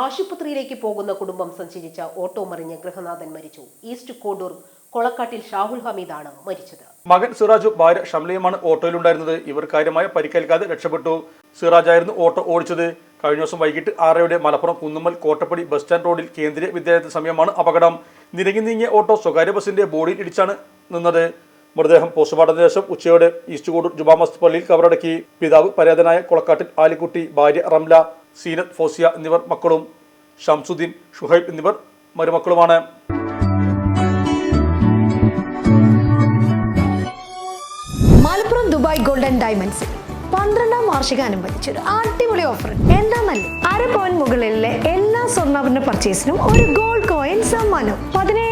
ആശുപത്രിയിലേക്ക് പോകുന്ന കുടുംബം സഞ്ചരിച്ച ഓട്ടോ മറിഞ്ഞ് ഗൃഹനാഥൻ മരിച്ചു. ഈസ്റ്റ് കോഡൂർ കൊളക്കാട്ടിൽ ഷാഹുൽ ഹമീദാണ് മരിച്ചത്. മകൻ സിറാജു ഭാര്യ ഷംലയുമാണ് ഓട്ടോയിലുണ്ടായിരുന്നത്. ഇവർ കാര്യമായ പരിക്കേൽക്കാതെ രക്ഷപ്പെട്ടു. സിറാജ് ആയിരുന്നു ഓട്ടോ ഓടിച്ചത്. കഴിഞ്ഞ ദിവസം വൈകിട്ട് ആറരയുടെ മലപ്പുറം കുന്നുമ്മൽ കോട്ടപ്പടി ബസ് സ്റ്റാൻഡ് റോഡിൽ കേന്ദ്രീയ വിദ്യാലയത്തിന് സമയമാണ് അപകടം. നിരങ്ങി നീങ്ങിയ ഓട്ടോ സ്വകാര്യ ബസിന്റെ ബോഡിയിൽ ഇടിച്ചാണ് നിന്നത്. മൃതദേഹം പോസ്റ്റ്മോർട്ടത്തിന് ശേഷം ഉച്ചയോടെ ഈസ്റ്റ് കോഡൂർ മസ്ജിദ് പള്ളിയിൽ കബറടക്കി. പിതാവ് പരാതനായ കൊളക്കാട്ടിൽ ആലിക്കുട്ടി ഭാര്യ റംല സീനത്ത് ഫോസിയ എന്നിവർ മക്കളും ഷംസുദ്ദീൻ ഷുഹൈബ് എന്നിവർ മരുമക്കളുമാണ്. മലപ്പുറം ദുബായ് ഗോൾഡൻ ഡയമണ്ട്സ് പന്ത്രണ്ടാം വാർഷികാനുബന്ധിച്ച് ഒരു അടിപൊളി ഓഫർ എന്താണെന്നല്ലേ അര പോയിന്റ് മുകളിലെ എല്ലാ സ്വർണാഭരണ പർച്ചേസിനും ഒരു ഗോൾഡ് കോയിൻ സമ്മാനം. പതിനയ്യായിരം